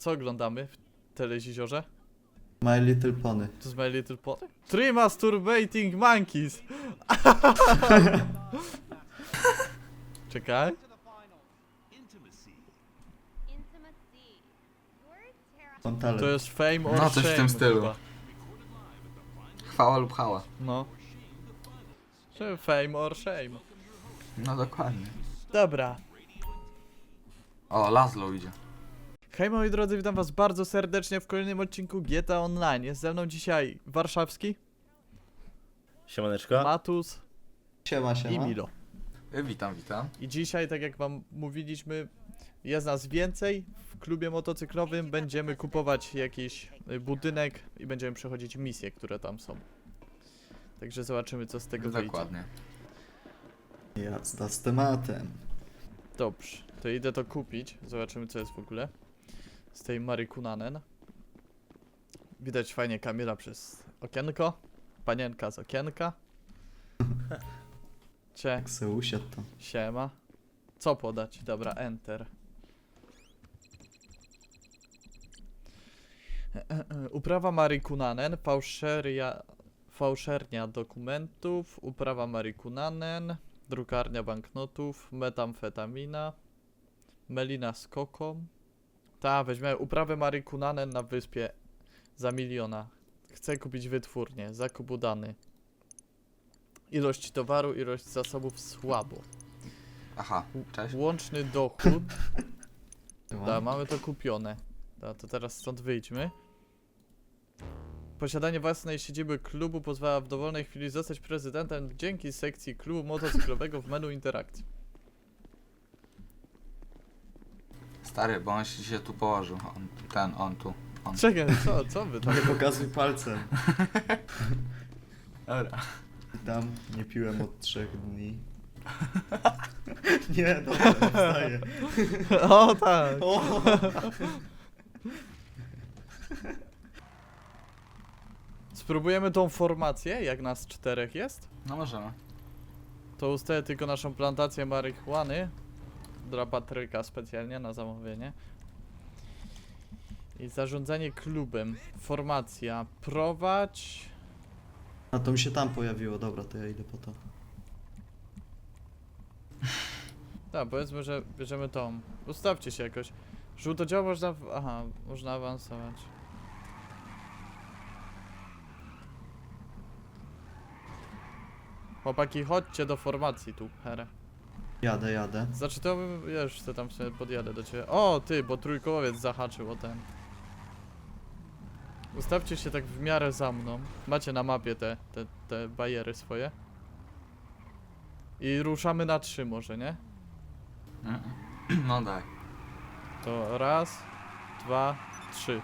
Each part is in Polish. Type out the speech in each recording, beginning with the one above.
Co oglądamy w telewizorze? My Little Pony. To jest My Little Pony? Three Masturbating Monkeys! Czekaj. Mam talent. To jest Fame or No, coś w Shame tym stylu. chyba. Chwała lub hała. No. Czy Fame or Shame. No dokładnie. Dobra. O, Laszlo idzie. Hej moi drodzy, witam was bardzo serdecznie w kolejnym odcinku GTA Online. Jest ze mną dzisiaj Warszawski, Siemaneczko. Matus Siema, siema. i Milo. Y, Witam, witam. I dzisiaj, tak jak wam mówiliśmy, jest nas więcej. W klubie motocyklowym będziemy kupować jakiś y, budynek i będziemy przechodzić misje, które tam są. Także zobaczymy, co z tego wyjdzie. Dokładnie. Jazda z tematem. Dobrze, to idę to kupić. Zobaczymy, co jest w ogóle. Z tej Mary Kunanen. Widać fajnie Kamila przez okienko. Panienka z okienka. Cie, Jak se usiadł siema. Co podać? Dobra, enter. Uprawa Mary Kunanen, fałszeria, fałszernia dokumentów, uprawa Mary Kunanen, drukarnia banknotów, metamfetamina, melina z koką. Ta, weźmiemy uprawę Mary Kunanen na wyspie za miliona. Chcę kupić wytwórnię, zakup udany. Ilość towaru, ilość zasobów słabo. Aha, cześć. Łączny dochód, da, mamy to kupione. Da, to teraz stąd wyjdźmy. Posiadanie własnej siedziby klubu pozwala w dowolnej chwili zostać prezydentem dzięki sekcji klubu motocyklowego w menu interakcji. Stary, bo on się tu położył. On, ten, on tu. On. Czekaj, co, co wy tam? Nie pokazuj palcem. Dobra. Tam nie piłem od trzech dni. nie, dobra, wstaję. O tak! O! Spróbujemy tą formację, jak nas czterech jest. No możemy. To ustaję tylko naszą plantację marihuany dla Patryka specjalnie na zamówienie. I zarządzanie klubem. Formacja. Prowadź. A to mi się tam pojawiło, dobra, to ja idę po to. Tak, powiedzmy, że bierzemy tą. Ustawcie się jakoś. Żółtodział można. w- Aha, można awansować. Chłopaki, chodźcie do formacji tu, herę. Jadę, jadę. Znaczy to ja już se tam sobie podjadę do ciebie. O, ty, bo trójkołowiec zahaczył o ten. Ustawcie się tak w miarę za mną. Macie na mapie te, te, te bariery swoje. I ruszamy na trzy może, nie? No daj. To raz, dwa, trzy.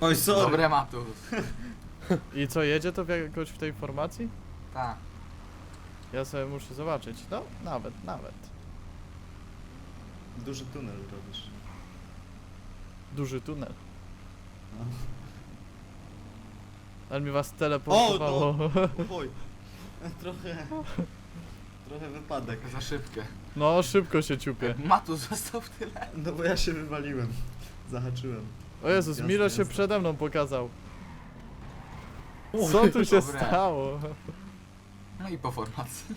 Oj, sorry. Dobre matus. I co, jedzie to w jakoś w tej formacji? Tak. Ja sobie muszę zobaczyć. No, nawet, nawet. Duży tunel robisz. Duży tunel. No. Ale mi was teleportowało. Oj. Trochę... Trochę wypadek. Za szybkie. No, szybko się ciupie. Matus został w tyle. No bo ja się wywaliłem. Zahaczyłem. O Jezus, Milo się przede mną pokazał. Co tu się stało? No i po formacji.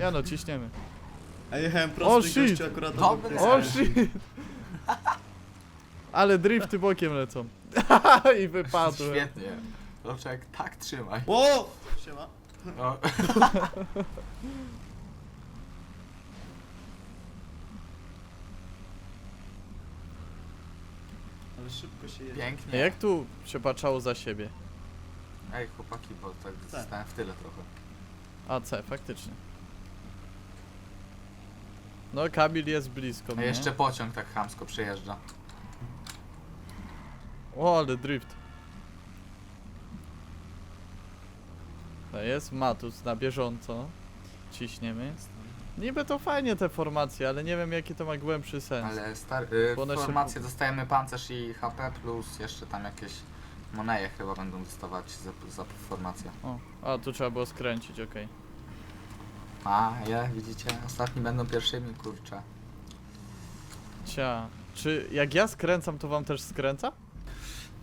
Ja no, ciśniemy. A jechałem O, prosto i shit. gościu akurat obok mnie O shit! Ale drifty bokiem lecą. I wypadłem. Świetnie. Dobrczek, tak trzymaj. O! Siema. O. Ale szybko się jedzie. Pięknie. Jak tu się patrzało za siebie? Ej, chłopaki, bo tak zostałem w tyle trochę. A C, faktycznie. No, Kamil jest blisko A mnie. jeszcze pociąg tak chamsko przejeżdża. O, ale drift. To jest Matus na bieżąco. Ciśniemy. Niby to fajnie te formacje, ale nie wiem jaki to ma głębszy sens. Ale Bo one w się formację po- dostajemy pancerz i HP plus jeszcze tam jakieś moneje chyba będą dostawać za, za formację. O, a tu trzeba było skręcić, okej. A, je, widzicie? Ostatni będą pierwszymi, kurczę. Cia. Czy jak ja skręcam, to wam też skręca?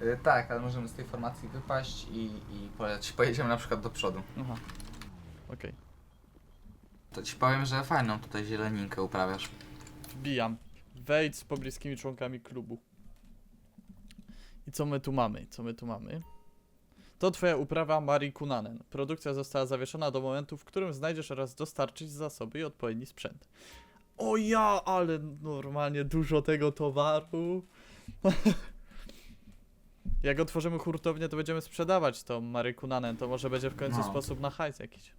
Y, tak, ale możemy z tej formacji wypaść i, i poleć. pojedziemy na przykład do przodu. Aha. Okej. To ci powiem, że fajną tutaj zieleninkę uprawiasz. Wbijam. Wejdź z pobliskimi członkami klubu. I co my tu mamy? Co my tu mamy? To twoja uprawa Marii Kunanen. Produkcja została zawieszona do momentu, w którym znajdziesz oraz dostarczyć zasoby i odpowiedni sprzęt. O ja, ale normalnie dużo tego towaru. Jak otworzymy hurtownię, to będziemy sprzedawać to Marii Kunanen. To może będzie w końcu No. sposób na hajs jakiś.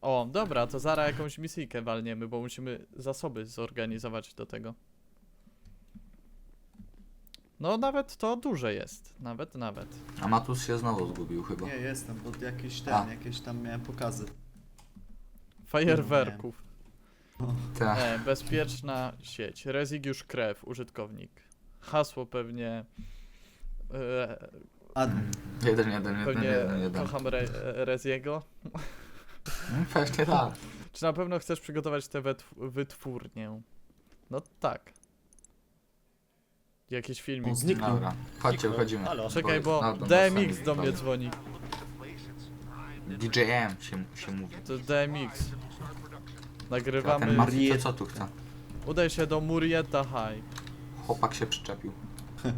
O, dobra, to zaraz jakąś misyjkę walniemy, bo musimy zasoby zorganizować do tego. No, nawet to duże jest. Nawet, nawet. A Matus się znowu zgubił chyba. Nie, jestem, bo jakiś ten, A. jakieś tam miałem pokazy. Fajerwerków. Tak. E, bezpieczna sieć. Rezygiusz krew, użytkownik. Hasło pewnie. E, Admin. Jeden, jeden, jeden, pewnie jeden, jeden. kocham Re, Reziego. Mm, Pewnie tak. Czy na pewno chcesz przygotować tę wetw- wytwórnię? No tak. Jakiś filmik. Zniknął. Dobra, chodźcie, wchodzimy. Halo. Czekaj, bo No, no, DMX no, do no. mnie dzwoni. DJM się, się mówi. To DMX. A Nagrywamy. ten Martin to co tu chce? Udaj się do Murieta High. Chłopak się przyczepił.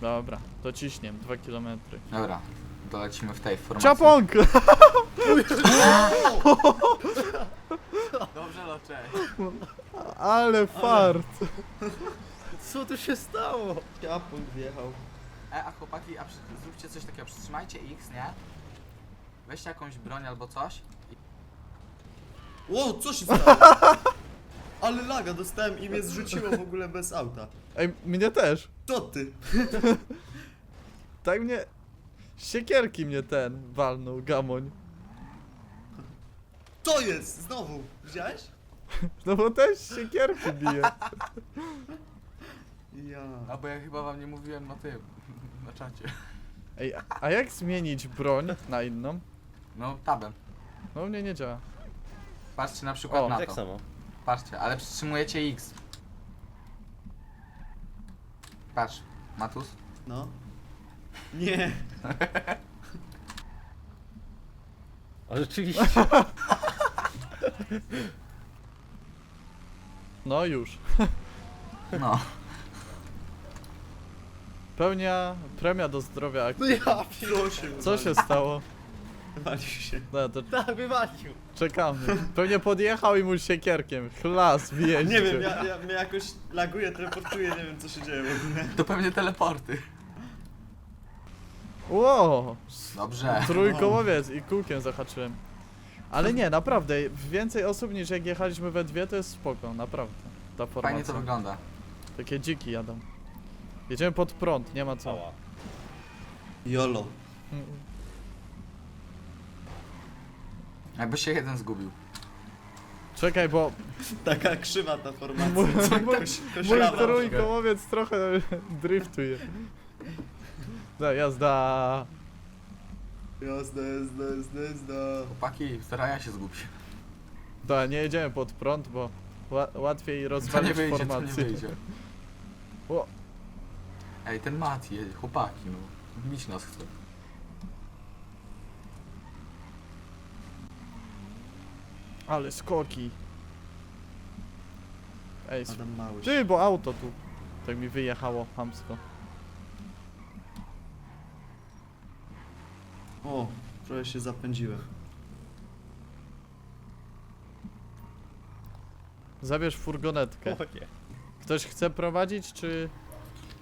Dobra, to ciśniem, 2 km. Dobra, dolecimy w tej formacji. Czapong! Dobrze, locze. Ale fart! Co tu się stało? Ciapun wjechał. E, a chłopaki, a przy, zróbcie coś takiego, przytrzymajcie X, nie? Weźcie jakąś broń albo coś. Ło, co się stało? Ale laga dostałem i mnie zrzuciło w ogóle bez auta. Ej, mnie też. Co ty? Tak mnie... Siekierki mnie ten walnął, gamoń. Co jest? Znowu. Widziałeś? No bo też siekierki bije. Ja. A bo ja chyba wam nie mówiłem na tym, na czacie. Ej, a- jak zmienić broń na inną? No, tabem. No u mnie nie działa. Patrzcie na przykład O, na Tak to. samo. Patrzcie, ale przytrzymujecie X. Patrz, Matus. No. Nie. A rzeczywiście. No już. No. Pełnia premia do zdrowia akcji. No ja się Co się stało? Walił się. No to tak wywalił. czekamy. Pewnie podjechał i mu siekierkiem. Chlas, wjeźdźcie. Nie wiem, ja, ja mnie jakoś laguje, teleportuje, nie wiem co się dzieje w ogóle. To pewnie teleporty. Ło! Dobrze. Trójkołowiec i kółkiem zahaczyłem. Ale nie, naprawdę, więcej osób niż jak jechaliśmy we dwie, to jest spoko, naprawdę. Ta Fajnie to wygląda. Takie dziki jadą. Jedziemy pod prąd, nie ma co. Cała. Jolo. Jakby się jeden zgubił. Czekaj, bo Taka krzywa ta formacja. mój, mój, Koś, mój trójkołowiec trochę driftuje. Da, jazda. Jazda, jazda, jazda, jazda. Chłopaki, staraja się zgubić. Da, nie jedziemy pod prąd, bo ła, łatwiej To nie rozwalić wyjdzie, to nie formację. wyjdzie. O. Ej, ten Mat jedzie, chłopaki, no. Bić nas chce. Ale skoki. Ej, sp- Adam Małysz. ty, bo auto tu. Tak mi wyjechało hamsko. O, trochę się zapędziłem. Zabierz furgonetkę. Ktoś chce prowadzić, czy...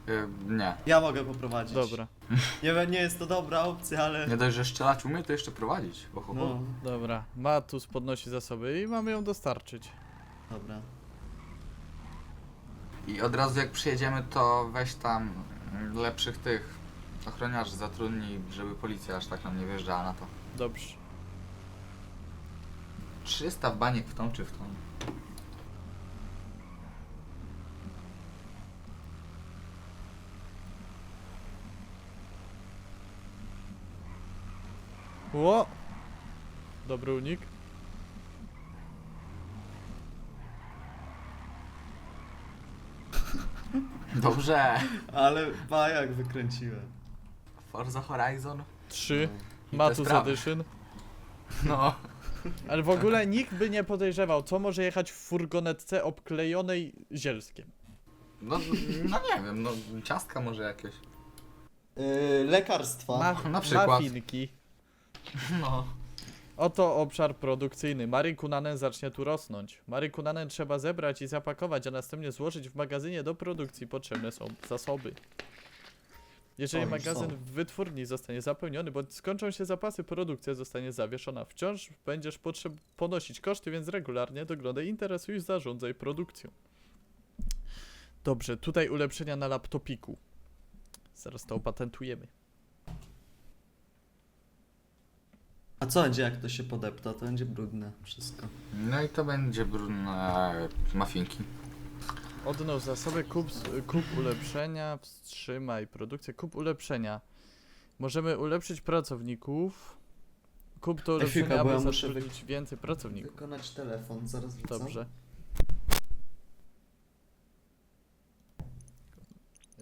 Yy, nie. Ja mogę poprowadzić. Dobra, Nie, wiem, nie jest to dobra opcja, ale... Nie dość, że strzelać umie, to jeszcze prowadzić. Oho, No, dobra. Matus podnosi zasoby i mamy ją dostarczyć. dobra. I od razu jak przyjedziemy, to weź tam mm, lepszych tych ochroniarzy zatrudnij, żeby policja aż tak nam nie wjeżdżała na to. Dobrze. 300 w baniek w tą czy w tą. O! Dobry unik. Dobrze. Ale bajak wykręciłem. Forza Horizon. 3. No, I Matus. Edition. No. Ale w ogóle nikt by nie podejrzewał, co może jechać w furgonetce obklejonej zielskiem. No, no nie wiem, no ciastka może jakieś. Yy, lekarstwa. Ma- Na przykład. Mafinki. No. Oto obszar produkcyjny. Mary Kunanen zacznie tu rosnąć. Mary Kunanen trzeba zebrać i zapakować, a następnie złożyć w magazynie do produkcji potrzebne są zasoby. Jeżeli O, już magazyn są. w wytwórni zostanie zapełniony, bądź skończą się zapasy, produkcja zostanie zawieszona. Wciąż będziesz potrzeb ponosić koszty, więc regularnie doglądaj, interesuj, zarządzaj produkcją. Dobrze, tutaj ulepszenia na laptopiku. Zaraz to opatentujemy. A co będzie jak to się podepta? To będzie brudne wszystko. No i to będzie brudne mafinki. Odnów zasoby, kup, kup ulepszenia, wstrzymaj produkcję, kup ulepszenia. Możemy ulepszyć pracowników. Kup to Ej, bo aby ja muszę wy- zatrudnić więcej pracowników. Wykonać telefon, zaraz wracam. Dobrze.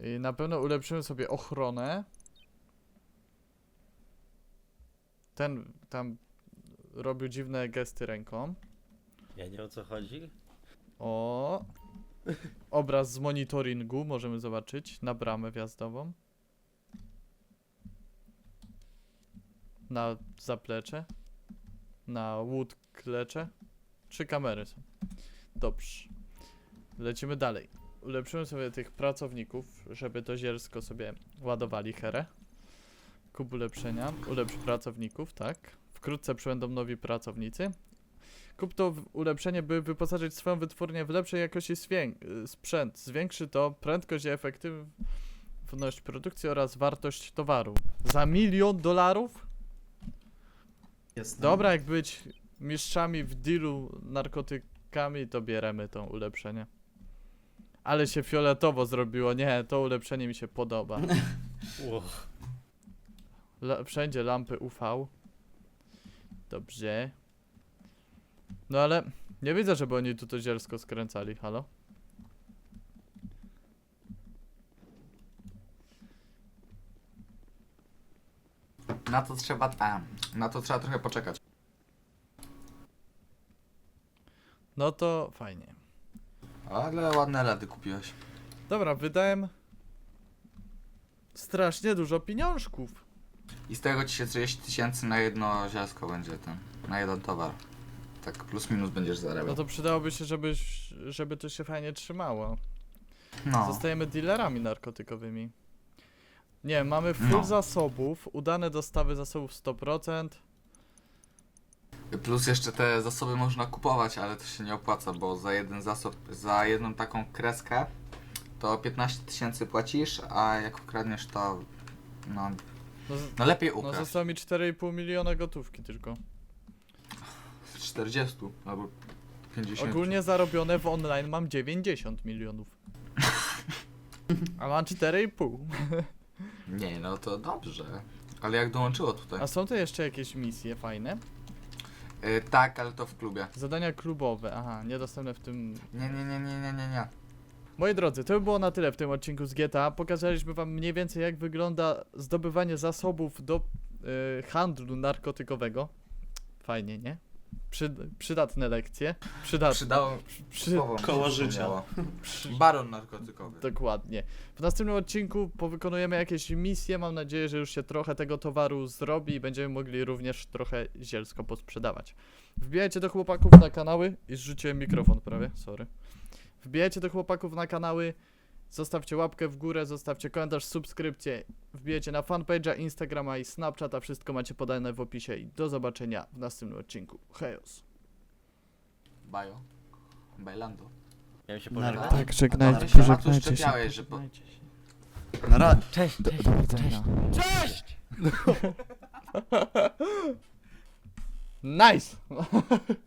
I na pewno ulepszymy sobie ochronę. Ten tam robił dziwne gesty ręką. Ja nie wiem o co chodzi. O. Obraz z monitoringu możemy zobaczyć na bramę wjazdową. Na zaplecze. Na łód klecze. Trzy kamery są. Dobrze. Lecimy dalej. Ulepszymy sobie tych pracowników, żeby to zielsko sobie ładowali herę. Kup ulepszenia. Ulepsz pracowników, tak. Wkrótce przybędą nowi pracownicy. Kup to ulepszenie, by wyposażyć swoją wytwórnię w lepszej jakości sprzęt. Zwiększy to prędkość i efektywność produkcji oraz wartość towaru. Za milion dolarów? Jestem. Dobra, jak być mistrzami w dealu narkotykami, to bieremy to ulepszenie. Ale się fioletowo zrobiło. Nie, to ulepszenie mi się podoba. La wszędzie lampy UV. Dobrze. No ale nie widzę, żeby oni tu to zielsko skręcali, halo? Na to trzeba tam. Na to trzeba trochę poczekać. No to fajnie. Ale ładne ledy kupiłeś. Dobra, wydałem strasznie dużo pieniążków. I z tego ci się 30 tysięcy na jedno zielsko będzie ten. Na jeden towar. Tak plus minus będziesz zarabiał. No to przydałoby się, żeby, żeby to się fajnie trzymało. no. Zostajemy dealerami narkotykowymi. Nie, mamy full No. zasobów, udane dostawy zasobów 100%. Plus jeszcze te zasoby można kupować, ale to się nie opłaca, bo za jeden zasób, za jedną taką kreskę to 15 tysięcy płacisz, a jak ukradniesz to no, No, z- no lepiej no ukraść. zostało mi 4,5 miliona gotówki tylko. Z 40 albo 50. Ogólnie zarobione w online mam 90 milionów. A mam 4,5. Nie, no to dobrze. Ale jak dołączyło tutaj? A są to jeszcze jakieś misje fajne? Y, tak, ale to w klubie. Zadania klubowe, aha, niedostępne w tym... Nie, nie, nie, nie, nie, nie, nie. Moi drodzy, to by było na tyle w tym odcinku z GTA. Pokazaliśmy wam mniej więcej jak wygląda zdobywanie zasobów do y, handlu narkotykowego. Fajnie, nie? Przy, przydatne lekcje. Przydatne. Przydało Przy, słowo mi się koło życia. przypomniało. Baron narkotykowy. Dokładnie. W następnym odcinku powykonujemy jakieś misje. Mam nadzieję, że już się trochę tego towaru zrobi i będziemy mogli również trochę zielsko posprzedawać. Wbijajcie do chłopaków na kanały i zrzuciłem mikrofon prawie, sorry. Wbijajcie do chłopaków na kanały, zostawcie łapkę w górę, zostawcie komentarz, subskrypcję. Wbijajcie na fanpage'a, Instagrama i Snapchata. Wszystko macie podane w opisie i do zobaczenia w następnym odcinku. Hejos. Bajo. Bailando. Miałem się Narko. pożegnać. Tak, żegnajcie, Ty się, Matusz, pożegnajcie się, czepiałeś, że po- Na razie. Cześć, Do, cześć, do widzenia. cześć! Nice!